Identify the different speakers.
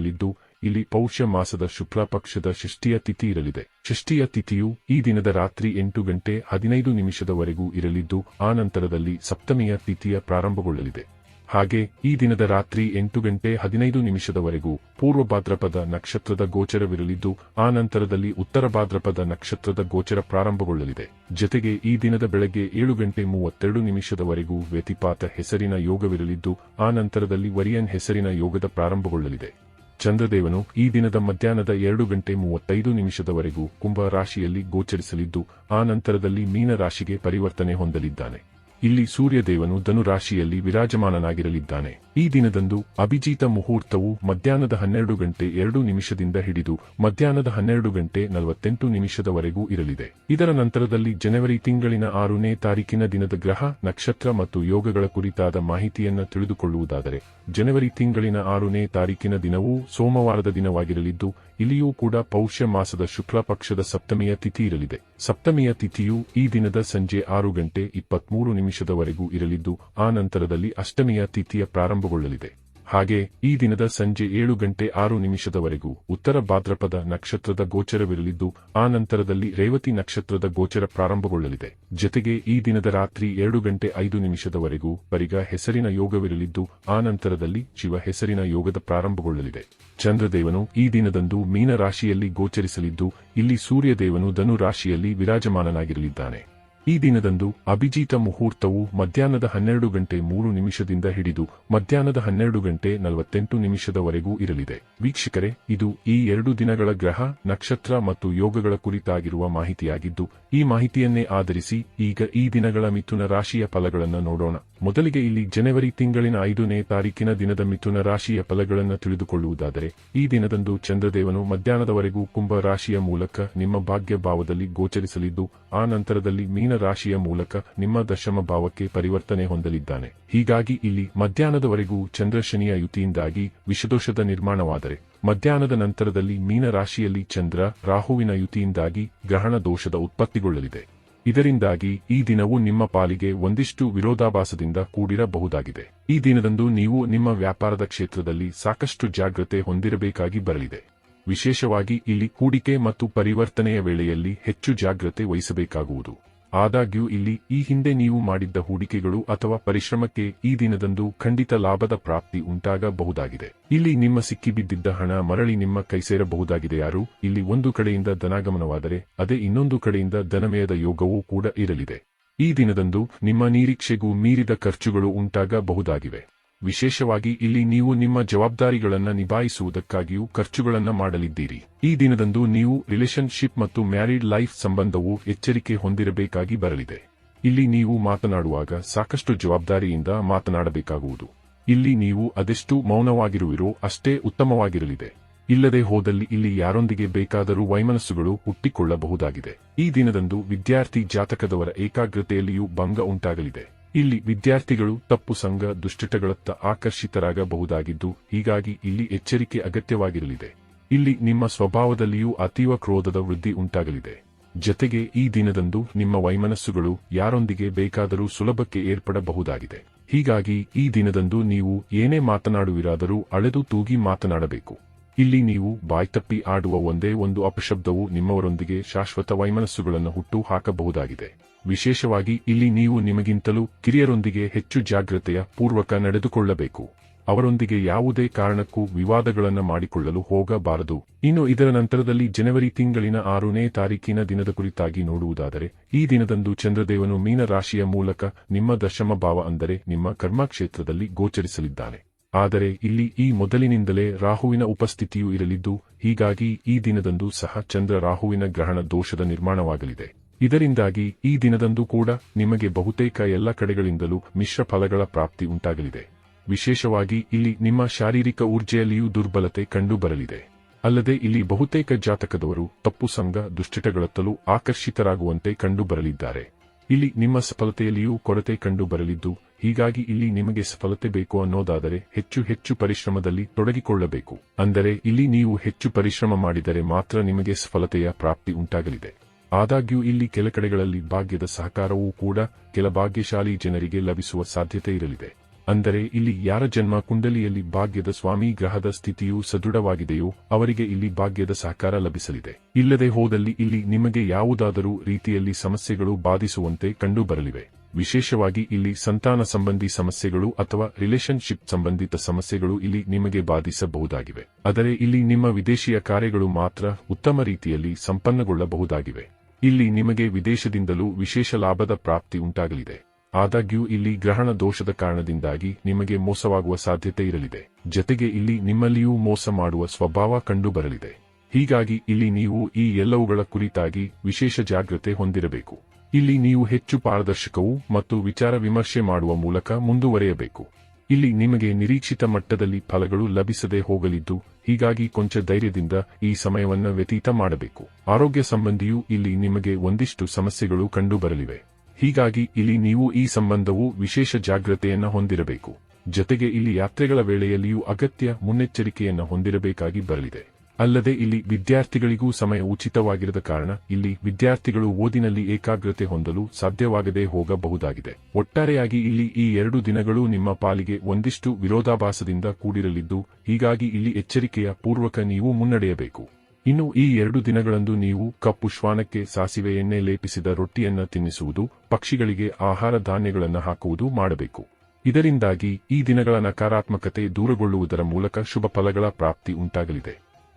Speaker 1: ದಿನವಾಗಿರಲಿದ್ದು ಇಲ್ಲಿ ಪೌಷ್ಯ ಮಾಸದ ಶುಕ್ಲ ಪಕ್ಷದ ಷಷ್ಠಿಯ ತಿಥಿ ಇರಲಿದೆ. ಷಷ್ಠಿಯ ತಿಥಿಯು ಈ ದಿನದ ರಾತ್ರಿ ಎಂಟು ಗಂಟೆ ಹದಿನೈದು ನಿಮಿಷದವರೆಗೂ ಇರಲಿದ್ದು, ಆ ನಂತರದಲ್ಲಿ ಸಪ್ತಮಿಯ ತಿಥಿಯ ಪ್ರಾರಂಭಗೊಳ್ಳಲಿದೆ. ಹಾಗೆ, ಈ ದಿನದ ರಾತ್ರಿ ಎಂಟು ಗಂಟೆ ಹದಿನೈದು ನಿಮಿಷದವರೆಗೂ ಪೂರ್ವ ಭಾದ್ರಪದ ನಕ್ಷತ್ರದ ಗೋಚರವಿರಲಿದ್ದು, ಆ ನಂತರದಲ್ಲಿ ಉತ್ತರ ಭಾದ್ರಪದ ನಕ್ಷತ್ರದ ಗೋಚರ ಪ್ರಾರಂಭಗೊಳ್ಳಲಿದೆ. ಜತೆಗೆ ಈ ದಿನದ ಬೆಳಗ್ಗೆ ಏಳು ಗಂಟೆ ಮೂವತ್ತೆರಡು ನಿಮಿಷದವರೆಗೂ ವ್ಯತಿಪಾತ ಹೆಸರಿನ ಯೋಗವಿರಲಿದ್ದು, ಆ ನಂತರದಲ್ಲಿ ವರಿಯನ್ ಹೆಸರಿನ ಯೋಗದ ಪ್ರಾರಂಭಗೊಳ್ಳಲಿದೆ. ಚಂದ್ರದೇವನು ಈ ದಿನದ ಮಧ್ಯಾಹ್ನದ ಎರಡು ಗಂಟೆ ಮೂವತ್ತೈದು ನಿಮಿಷದವರೆಗೂ ಕುಂಭ ರಾಶಿಯಲ್ಲಿ ಗೋಚರಿಸಲಿದ್ದು, ಆ ನಂತರದಲ್ಲಿ ಮೀನ ರಾಶಿಗೆ ಪರಿವರ್ತನೆ ಹೊಂದಲಿದ್ದಾನೆ. ಇಲ್ಲಿ ಸೂರ್ಯದೇವನು ಧನುರಾಶಿಯಲ್ಲಿ ವಿರಾಜಮಾನನಾಗಿರಲಿದ್ದಾನೆ. ಈ ದಿನದಂದು ಅಭಿಜಿತ ಮುಹೂರ್ತವು ಮಧ್ಯಾಹ್ನದ ಹನ್ನೆರಡು ಗಂಟೆ ಎರಡು ನಿಮಿಷದಿಂದ ಹಿಡಿದು ಮಧ್ಯಾಹ್ನದ ಹನ್ನೆರಡು ಗಂಟೆ ನಲವತ್ತೆಂಟು ನಿಮಿಷದವರೆಗೂ ಇರಲಿದೆ. ಇದರ ನಂತರದಲ್ಲಿ ಜನವರಿ ತಿಂಗಳಿನ ಆರನೇ ತಾರೀಕಿನ ದಿನದ ಗ್ರಹ, ನಕ್ಷತ್ರ ಮತ್ತು ಯೋಗಗಳ ಕುರಿತಾದ ಮಾಹಿತಿಯನ್ನು ತಿಳಿದುಕೊಳ್ಳುವುದಾದರೆ, ಜನವರಿ ತಿಂಗಳಿನ ಆರನೇ ತಾರೀಕಿನ ದಿನವೂ ಸೋಮವಾರದ ದಿನವಾಗಿರಲಿದ್ದು, ಇಲ್ಲಿಯೂ ಕೂಡ ಪೌಷ್ಯ ಮಾಸದ ಶುಕ್ಲ ಪಕ್ಷದ ಸಪ್ತಮಿಯ ತಿಥಿ ಇರಲಿದೆ. ಸಪ್ತಮಿಯ ತಿಥಿಯು ಈ ದಿನದ ಸಂಜೆ ಆರು ಗಂಟೆ ಇಪ್ಪತ್ಮೂರು ನಿಮಿಷದವರೆಗೂ ಇರಲಿದ್ದು, ಆ ನಂತರದಲ್ಲಿ ಅಷ್ಟಮಿಯ ತಿಥಿಯ ಪ್ರಾರಂಭಗೊಳ್ಳಲಿದೆ. ಹಾಗೆ, ಈ ದಿನದ ಸಂಜೆ ಏಳು ಗಂಟೆ ಆರು ನಿಮಿಷದವರೆಗೂ ಉತ್ತರ ಭಾದ್ರಪದ ನಕ್ಷತ್ರದ ಗೋಚರವಿರಲಿದ್ದು, ಆ ನಂತರದಲ್ಲಿ ರೇವತಿ ನಕ್ಷತ್ರದ ಗೋಚರ ಪ್ರಾರಂಭಗೊಳ್ಳಲಿದೆ. ಜೊತೆಗೆ, ಈ ದಿನದ ರಾತ್ರಿ ಎರಡು ಗಂಟೆ ಐದು ನಿಮಿಷದವರೆಗೂ ಪರಿಗ ಹೆಸರಿನ ಯೋಗವಿರಲಿದ್ದು, ಆ ನಂತರದಲ್ಲಿ ಶಿವ ಹೆಸರಿನ ಯೋಗದ ಪ್ರಾರಂಭಗೊಳ್ಳಲಿದೆ. ಚಂದ್ರದೇವನು ಈ ದಿನದಂದು ಮೀನ ರಾಶಿಯಲ್ಲಿ ಗೋಚರಿಸಲಿದ್ದು, ಇಲ್ಲಿ ಸೂರ್ಯದೇವನು ಧನು ರಾಶಿಯಲ್ಲಿ ವಿರಾಜಮಾನನಾಗಿರಲಿದ್ದಾನೆ. ಈ ದಿನದಂದು ಅಭಿಜೀತ ಮುಹೂರ್ತವು ಮಧ್ಯಾಹ್ನದ ಹನ್ನೆರಡು ಗಂಟೆ ಮೂರು ನಿಮಿಷದಿಂದ ಹಿಡಿದು ಮಧ್ಯಾಹ್ನದ ಹನ್ನೆರಡು ಗಂಟೆ ನಲವತ್ತೆಂಟು ನಿಮಿಷದವರೆಗೂ ಇರಲಿದೆ. ವೀಕ್ಷಕರೇ, ಇದು ಈ ಎರಡು ದಿನಗಳ ಗ್ರಹ, ನಕ್ಷತ್ರ ಮತ್ತು ಯೋಗಗಳ ಕುರಿತಾಗಿರುವ ಮಾಹಿತಿಯಾಗಿದ್ದು, ಈ ಮಾಹಿತಿಯನ್ನೇ ಆಧರಿಸಿ ಈಗ ಈ ದಿನಗಳ ಮಿಥುನ ರಾಶಿಯ ಫಲಗಳನ್ನು ನೋಡೋಣ. ಮೊದಲಿಗೆ ಇಲ್ಲಿ ಜನವರಿ ತಿಂಗಳಿನ ಐದನೇ ತಾರೀಕಿನ ದಿನದ ಮಿಥುನ ರಾಶಿಯ ಫಲಗಳನ್ನು ತಿಳಿದುಕೊಳ್ಳುವುದಾದರೆ, ಈ ದಿನದಂದು ಚಂದ್ರದೇವನು ಮಧ್ಯಾಹ್ನದವರೆಗೂ ಕುಂಭ ರಾಶಿಯ ಮೂಲಕ ನಿಮ್ಮ ಭಾಗ್ಯ ಭಾವದಲ್ಲಿ ಗೋಚರಿಸಲಿದ್ದು, ಆ ನಂತರದಲ್ಲಿ ಮೀನ ರಾಶಿಯ ಮೂಲಕ ನಿಮ್ಮ ದಶಮ ಭಾವಕ್ಕೆ ಪರಿವರ್ತನೆ ಹೊಂದಲಿದ್ದಾನೆ. ಹೀಗಾಗಿ ಇಲ್ಲಿ ಮಧ್ಯಾಹ್ನದವರೆಗೂ ಚಂದ್ರಶನಿಯ ಯುತಿಯಿಂದಾಗಿ ವಿಷದೋಷದ ನಿರ್ಮಾಣವಾದರೆ, ಮಧ್ಯಾಹ್ನದ ನಂತರದಲ್ಲಿ ಮೀನ ರಾಶಿಯಲ್ಲಿ ಚಂದ್ರ ರಾಹುವಿನ ಯುತಿಯಿಂದಾಗಿ ಗ್ರಹಣ ದೋಷದ ಉತ್ಪತ್ತಿಗೊಳ್ಳಲಿದೆ. ಇದರಿಂದಾಗಿ ಈ ದಿನವು ನಿಮ್ಮ ಪಾಲಿಗೆ ಒಂದಿಷ್ಟು ವಿರೋಧಾಭಾಸದಿಂದ ಕೂಡಿರಬಹುದಾಗಿದೆ. ಈ ದಿನದಂದು ನೀವು ನಿಮ್ಮ ವ್ಯಾಪಾರದ ಕ್ಷೇತ್ರದಲ್ಲಿ ಸಾಕಷ್ಟು ಜಾಗ್ರತೆ ಹೊಂದಿರಬೇಕಾಗಿ ಬರಲಿದೆ. ವಿಶೇಷವಾಗಿ ಇಲ್ಲಿ ಹೂಡಿಕೆ ಮತ್ತು ಪರಿವರ್ತನೆಯ ವೇಳೆಯಲ್ಲಿ ಹೆಚ್ಚು ಜಾಗ್ರತೆ ವಹಿಸಬೇಕಾಗುವುದು. ಆದಾಗ್ಯೂ ಇಲ್ಲಿ ಈ ಹಿಂದೆ ನೀವು ಮಾಡಿದ್ದ ಹೂಡಿಕೆಗಳು ಅಥವಾ ಪರಿಶ್ರಮಕ್ಕೆ ಈ ದಿನದಂದು ಖಂಡಿತ ಲಾಭದ ಪ್ರಾಪ್ತಿ ಉಂಟಾಗಬಹುದಾಗಿದೆ. ಇಲ್ಲಿ ನಿಮ್ಮ ಸಿಕ್ಕಿಬಿದ್ದಿದ್ದ ಹಣ ಮರಳಿ ನಿಮ್ಮ ಕೈ ಸೇರಬಹುದಾಗಿದೆ ಯಾರು? ಇಲ್ಲಿ ಒಂದು ಕಡೆಯಿಂದ ಧನಾಗಮನವಾದರೆ ಅದೇ ಇನ್ನೊಂದು ಕಡೆಯಿಂದ ಧನಮಯದ ಯೋಗವೂ ಕೂಡ ಇರಲಿದೆ. ಈ ದಿನದಂದು ನಿಮ್ಮ ನಿರೀಕ್ಷೆಗೂ ಮೀರಿದ ಖರ್ಚುಗಳು ಉಂಟಾಗಬಹುದಾಗಿವೆ. ವಿಶೇಷವಾಗಿ ಇಲ್ಲಿ ನೀವು ನಿಮ್ಮ ಜವಾಬ್ದಾರಿಗಳನ್ನು ನಿಭಾಯಿಸುವುದಕ್ಕಾಗಿಯೂ ಖರ್ಚುಗಳನ್ನು ಮಾಡಲಿದ್ದೀರಿ. ಈ ದಿನದಂದು ನೀವು ರಿಲೇಶನ್ಶಿಪ್ ಮತ್ತು ಮ್ಯಾರಿಡ್ ಲೈಫ್ ಸಂಬಂಧವು ಎಚ್ಚರಿಕೆ ಹೊಂದಿರಬೇಕಾಗಿ ಬರಲಿದೆ. ಇಲ್ಲಿ ನೀವು ಮಾತನಾಡುವಾಗ ಸಾಕಷ್ಟು ಜವಾಬ್ದಾರಿಯಿಂದ ಮಾತನಾಡಬೇಕಾಗುವುದು. ಇಲ್ಲಿ ನೀವು ಅದೆಷ್ಟು ಮೌನವಾಗಿರುವಿರೋ ಅಷ್ಟೇ ಉತ್ತಮವಾಗಿರಲಿದೆ. ಇಲ್ಲದೆ ಹೋದಲ್ಲಿ ಇಲ್ಲಿ ಯಾರೊಂದಿಗೆ ಬೇಕಾದರೂ ವೈಮನಸ್ಸುಗಳು ಹುಟ್ಟಿಕೊಳ್ಳಬಹುದಾಗಿದೆ. ಈ ದಿನದಂದು ವಿದ್ಯಾರ್ಥಿ ಜಾತಕದವರ ಏಕಾಗ್ರತೆಯಲ್ಲಿಯೂ ಭಂಗ ಉಂಟಾಗಲಿದೆ. ಇಲ್ಲಿ ವಿದ್ಯಾರ್ಥಿಗಳು ತಪ್ಪು ಸಂಘ ದುಶ್ಚಟಗಳತ್ತ ಆಕರ್ಷಿತರಾಗಬಹುದಾಗಿದ್ದು, ಹೀಗಾಗಿ ಇಲ್ಲಿ ಎಚ್ಚರಿಕೆ ಅಗತ್ಯವಾಗಿರಲಿದೆ. ಇಲ್ಲಿ ನಿಮ್ಮ ಸ್ವಭಾವದಲ್ಲಿಯೂ ಅತೀವ ಕ್ರೋಧದ ವೃದ್ಧಿ ಉಂಟಾಗಲಿದೆ. ಜತೆಗೆ ಈ ದಿನದಂದು ನಿಮ್ಮ ವೈಮನಸ್ಸುಗಳು ಯಾರೊಂದಿಗೆ ಬೇಕಾದರೂ ಸುಲಭಕ್ಕೆ ಏರ್ಪಡಬಹುದಾಗಿದೆ. ಹೀಗಾಗಿ ಈ ದಿನದಂದು ನೀವು ಏನೇ ಮಾತನಾಡುವಿರಾದರೂ ಅಳೆದು ತೂಗಿ ಮಾತನಾಡಬೇಕು. ಇಲ್ಲಿ ನೀವು ಬಾಯ್ತಪ್ಪಿ ಆಡುವ ಒಂದೇ ಒಂದು ಅಪಶಬ್ದವು ನಿಮ್ಮವರೊಂದಿಗೆ ಶಾಶ್ವತ ವೈಮನಸ್ಸುಗಳನ್ನು ಹುಟ್ಟು ಹಾಕಬಹುದಾಗಿದೆ. ವಿಶೇಷವಾಗಿ ಇಲ್ಲಿ ನೀವು ನಿಮಗಿಂತಲೂ ಕಿರಿಯರೊಂದಿಗೆ ಹೆಚ್ಚು ಜಾಗ್ರತೆಯ ಪೂರ್ವಕ ನಡೆದುಕೊಳ್ಳಬೇಕು. ಅವರೊಂದಿಗೆ ಯಾವುದೇ ಕಾರಣಕ್ಕೂ ವಿವಾದಗಳನ್ನು ಮಾಡಿಕೊಳ್ಳಲು ಹೋಗಬಾರದು. ಇನ್ನು ಇದರ ನಂತರದಲ್ಲಿ ಜನವರಿ ತಿಂಗಳಿನ ಆರನೇ ತಾರೀಕಿನ ದಿನದ ಕುರಿತಾಗಿ ನೋಡುವುದಾದರೆ, ಈ ದಿನದಂದು ಚಂದ್ರದೇವನು ಮೀನ ರಾಶಿಯ ಮೂಲಕ ನಿಮ್ಮ ದಶಮ ಭಾವ ಅಂದರೆ ನಿಮ್ಮ ಕರ್ಮಕ್ಷೇತ್ರದಲ್ಲಿ ಗೋಚರಿಸಲಿದ್ದಾನೆ. ಆದರೆ ಇಲ್ಲಿ ಈ ಮೊದಲಿನಿಂದಲೇ ರಾಹುವಿನ ಉಪಸ್ಥಿತಿಯು ಇರಲಿದ್ದು, ಹೀಗಾಗಿ ಈ ದಿನದಂದು ಸಹ ಚಂದ್ರ ರಾಹುವಿನ ಗ್ರಹಣ ದೋಷದ ನಿರ್ಮಾಣವಾಗಲಿದೆ. ಇದರಿಂದಾಗಿ ಈ ದಿನದಂದು ಕೂಡ ನಿಮಗೆ ಬಹುತೇಕ ಎಲ್ಲ ಕಡೆಗಳಿಂದಲೂ ಮಿಶ್ರ ಫಲಗಳ ಪ್ರಾಪ್ತಿ ಉಂಟಾಗಲಿದೆ. ವಿಶೇಷವಾಗಿ ಇಲ್ಲಿ ನಿಮ್ಮ ಶಾರೀರಿಕ ಊರ್ಜೆಯಲ್ಲಿಯೂ ದುರ್ಬಲತೆ ಕಂಡುಬರಲಿದೆ. ಅಲ್ಲದೆ ಇಲ್ಲಿ ಬಹುತೇಕ ಜಾತಕದವರು ತಪ್ಪು ಸಂಘ ದುಶ್ಚಟಗಳತ್ತಲೂ ಆಕರ್ಷಿತರಾಗುವಂತೆ ಕಂಡುಬರಲಿದ್ದಾರೆ. ಇಲ್ಲಿ ನಿಮ್ಮ ಸಫಲತೆಯಲ್ಲಿಯೂ ಕೊರತೆ ಕಂಡುಬರಲಿದ್ದು ಹೀಗಾಗಿ ಇಲ್ಲಿ ನಿಮಗೆ ಸಫಲತೆ ಬೇಕು ಅನ್ನೋದಾದರೆ ಹೆಚ್ಚು ಹೆಚ್ಚು ಪರಿಶ್ರಮದಲ್ಲಿ ತೊಡಗಿಕೊಳ್ಳಬೇಕು. ಅಂದರೆ ಇಲ್ಲಿ ನೀವು ಹೆಚ್ಚು ಪರಿಶ್ರಮ ಮಾಡಿದರೆ ಮಾತ್ರ ನಿಮಗೆ ಸಫಲತೆಯ ಪ್ರಾಪ್ತಿ ಉಂಟಾಗಲಿದೆ. ಆದಾಗ್ಯೂ ಇಲ್ಲಿ ಕೆಲ ಕಡೆಗಳಲ್ಲಿ ಭಾಗ್ಯದ ಸಹಕಾರವೂ ಕೂಡ ಕೆಲ ಭಾಗ್ಯಶಾಲಿ ಜನರಿಗೆ ಲಭಿಸುವ ಸಾಧ್ಯತೆ ಇರಲಿದೆ. ಅಂದರೆ ಇಲ್ಲಿ ಯಾರ ಜನ್ಮ ಕುಂಡಲಿಯಲ್ಲಿ ಭಾಗ್ಯದ ಸ್ವಾಮಿ ಗ್ರಹದ ಸ್ಥಿತಿಯು ಸದೃಢವಾಗಿದೆಯೋ ಅವರಿಗೆ ಇಲ್ಲಿ ಭಾಗ್ಯದ ಸಹಕಾರ ಲಭಿಸಲಿದೆ. ಇಲ್ಲದೆ ಹೋದಲ್ಲಿ ಇಲ್ಲಿ ನಿಮಗೆ ಯಾವುದಾದರೂ ರೀತಿಯಲ್ಲಿ ಸಮಸ್ಯೆಗಳು ಬಾಧಿಸುವಂತೆ ಕಂಡುಬರಲಿವೆ. ವಿಶೇಷವಾಗಿ ಇಲ್ಲಿ ಸಂತಾನ ಸಂಬಂಧಿ ಸಮಸ್ಯೆಗಳು ಅಥವಾ ರಿಲೇಶನ್ಶಿಪ್ ಸಂಬಂಧಿತ ಸಮಸ್ಯೆಗಳು ಇಲ್ಲಿ ನಿಮಗೆ ಬಾಧಿಸಬಹುದಾಗಿವೆ. ಆದರೆ ಇಲ್ಲಿ ನಿಮ್ಮ ವಿದೇಶಿಯ ಕಾರ್ಯಗಳು ಮಾತ್ರ ಉತ್ತಮ ರೀತಿಯಲ್ಲಿ ಸಂಪನ್ನಗೊಳ್ಳಬಹುದಾಗಿವೆ. ಇಲ್ಲಿ ನಿಮಗೆ ವಿದೇಶದಿಂದಲೂ ವಿಶೇಷ ಲಾಭದ ಪ್ರಾಪ್ತಿ ಉಂಟಾಗಲಿದೆ. ಆದಾಗ್ಯೂ ಇಲ್ಲಿ ಗ್ರಹಣ ದೋಷದ ಕಾರಣದಿಂದಾಗಿ ನಿಮಗೆ ಮೋಸವಾಗುವ ಸಾಧ್ಯತೆ ಇರಲಿದೆ. ಜತೆಗೆ ಇಲ್ಲಿ ನಿಮ್ಮಲ್ಲಿಯೂ ಮೋಸ ಮಾಡುವ ಸ್ವಭಾವ ಕಂಡುಬರಲಿದೆ. ಹೀಗಾಗಿ ಇಲ್ಲಿ ನೀವು ಈ ಎಲ್ಲವುಗಳ ಕುರಿತಾಗಿ ವಿಶೇಷ ಜಾಗ್ರತೆ ಹೊಂದಿರಬೇಕು. ಇಲ್ಲಿ ನೀವು ಹೆಚ್ಚು ಪಾರದರ್ಶಕವು ಮತ್ತು ವಿಚಾರ ವಿಮರ್ಶೆ ಮಾಡುವ ಮೂಲಕ ಮುಂದುವರೆಯಬೇಕು. ಇಲ್ಲಿ ನಿಮಗೆ ನಿರೀಕ್ಷಿತ ಮಟ್ಟದಲ್ಲಿ ಫಲಗಳು ಲಭಿಸದೆ ಹೋಗಲಿದ್ದು, ಹೀಗಾಗಿ ಕೊಂಚ ಧೈರ್ಯದಿಂದ ಈ ಸಮಯವನ್ನು ವ್ಯತೀತ ಮಾಡಬೇಕು. ಆರೋಗ್ಯ ಸಂಬಂಧಿಯೂ ಇಲ್ಲಿ ನಿಮಗೆ ಒಂದಿಷ್ಟು ಸಮಸ್ಯೆಗಳು ಕಂಡುಬರಲಿವೆ. ಹೀಗಾಗಿ ಇಲ್ಲಿ ನೀವು ಈ ಸಂಬಂಧವು ವಿಶೇಷ ಜಾಗ್ರತೆಯನ್ನು ಹೊಂದಿರಬೇಕು. ಜತೆಗೆ ಇಲ್ಲಿ ಯಾತ್ರೆಗಳ ವೇಳೆಯಲ್ಲಿಯೂ ಅಗತ್ಯ ಮುನ್ನೆಚ್ಚರಿಕೆಯನ್ನು ಹೊಂದಿರಬೇಕಾಗಿ ಬರಲಿದೆ. ಅಲ್ಲದೆ ಇಲ್ಲಿ ವಿದ್ಯಾರ್ಥಿಗಳಿಗೂ ಸಮಯ ಉಚಿತವಾಗಿರದ ಕಾರಣ ಇಲ್ಲಿ ವಿದ್ಯಾರ್ಥಿಗಳು ಓದಿನಲ್ಲಿ ಏಕಾಗ್ರತೆ ಹೊಂದಲು ಸಾಧ್ಯವಾಗದೇ ಹೋಗಬಹುದಾಗಿದೆ. ಒಟ್ಟಾರೆಯಾಗಿ ಇಲ್ಲಿ ಈ ಎರಡು ದಿನಗಳು ನಿಮ್ಮ ಪಾಲಿಗೆ ಒಂದಿಷ್ಟು ವಿರೋಧಾಭಾಸದಿಂದ ಕೂಡಿರಲಿದ್ದು, ಹೀಗಾಗಿ ಇಲ್ಲಿ ಎಚ್ಚರಿಕೆಯ ಪೂರ್ವಕ ನೀವು ಮುನ್ನಡೆಯಬೇಕು. ಇನ್ನು ಈ ಎರಡು ದಿನಗಳಂದು ನೀವು ಕಪ್ಪು ಶ್ವಾನಕ್ಕೆ ಸಾಸಿವೆ ಎಣ್ಣೆ ಲೇಪಿಸಿದ ರೊಟ್ಟಿಯನ್ನು ತಿನ್ನಿಸುವುದು, ಪಕ್ಷಿಗಳಿಗೆ ಆಹಾರ ಧಾನ್ಯಗಳನ್ನು ಹಾಕುವುದು ಮಾಡಬೇಕು. ಇದರಿಂದಾಗಿ ಈ ದಿನಗಳ ನಕಾರಾತ್ಮಕತೆ ದೂರಗೊಳ್ಳುವುದರ ಮೂಲಕ ಶುಭ ಫಲಗಳ ಪ್ರಾಪ್ತಿ ಉಂಟಾಗಲಿದೆ.